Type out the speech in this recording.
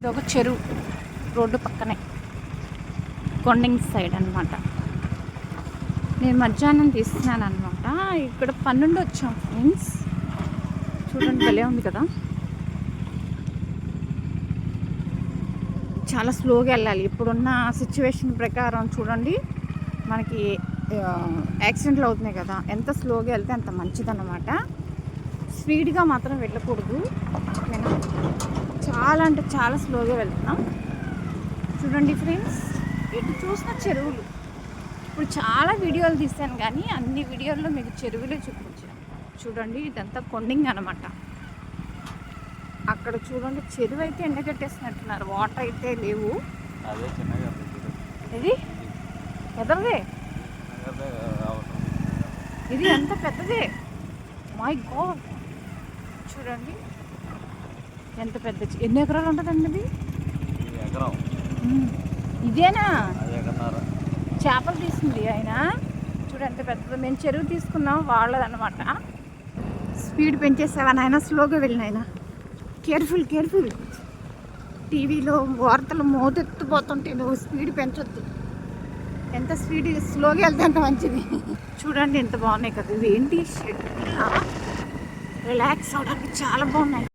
ఇది ఒక చెరువు రోడ్డు పక్కనే. కొండింగ్ సైడ్ అన్నమాట. నేను మధ్యాహ్నం తీస్తున్నాను అనమాట ఇక్కడ పన్నెండు వచ్చాం ఫ్రెండ్స్. చూడండి భలే ఉంది కదా. చాలా స్లోగా వెళ్ళాలి. ఇప్పుడున్న సిచ్యువేషన్ ప్రకారం చూడండి మనకి యాక్సిడెంట్లు అవుతున్నాయి కదా. ఎంత స్లోగా వెళ్తే అంత మంచిదన్నమాట. స్పీడ్గా మాత్రం వెళ్ళకూడదు. చాలా అంటే చాలా స్లోగా వెళ్తున్నాం. చూడండి ఫ్రెండ్స్ ఎటు చూసిన చెరువులు. ఇప్పుడు చాలా వీడియోలు తీశాను కానీ అన్ని వీడియోల్లో మీకు చెరువులే చూపించాను చూడండి ఇదంతా కొండింగ్ అనమాట అక్కడ చూడండి చెరువు అయితే ఎండగట్టేసినట్టున్నారు వాటర్ అయితే లేవు. ఇది? పెద్దదే. ఇది ఎంత పెద్దదే? మై గాడ్ చూడండి. ఎంత పెద్ద ఎన్ని ఎకరాలు ఉంటుందండి ఇది? ఎకరం. ఇదేనా? చేపలు తీసింది ఆయన. చూడు ఎంత పెద్దదో. మేము చెరువు తీసుకున్నాం వాళ్ళదన్నమాట. స్పీడ్ పెంచేసావా నాయన? స్లోగా వెళ్ళిన ఆయన కేర్ఫుల్ కేర్ఫుల్. టీవీలో వార్తలు మోతెత్తిపోతుంటే నువ్వు స్పీడ్ పెంచొద్దు. ఎంత స్పీడ్ స్లోగా వెళ్తే అంత మంచిది. చూడండి ఎంత బాగున్నాయి కదా ఇవి. ఏంటి షెడ్? రిలాక్స్ అవడానికి చాలా బాగున్నాయి.